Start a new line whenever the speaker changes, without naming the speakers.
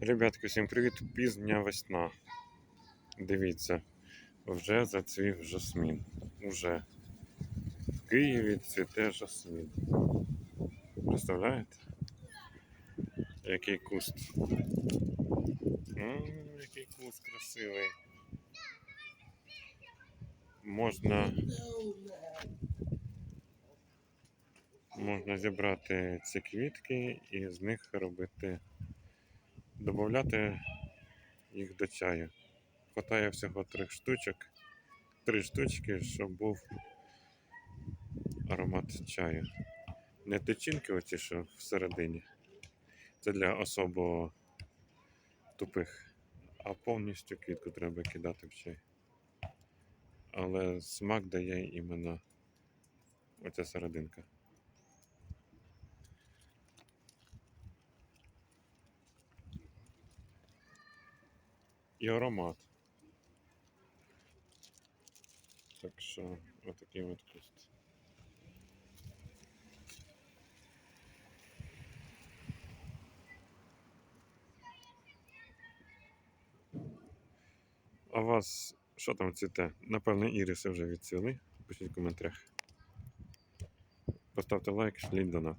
Ребятки, всім привіт! Пізня весна. Дивіться, вже зацвів жасмін. Уже в Києві цвіте жасмін. Представляєте? Який куст. М, який куст красивий. Можна. Можна зібрати ці квітки і з них робити Добавляти їх до чаю. Хватає всього трьох штучок. Три штучки, щоб був аромат чаю. Не тичинки оці, що всередині. Це для особо тупих. А повністю квітку треба кидати в чай. Але смак дає іменно оця серединка. І аромат. Так що отакий от куст. А у вас що там цвіте? Напевно, іриси вже відцвіли. Пишіть в коментарях. Поставте лайк, шліть донат.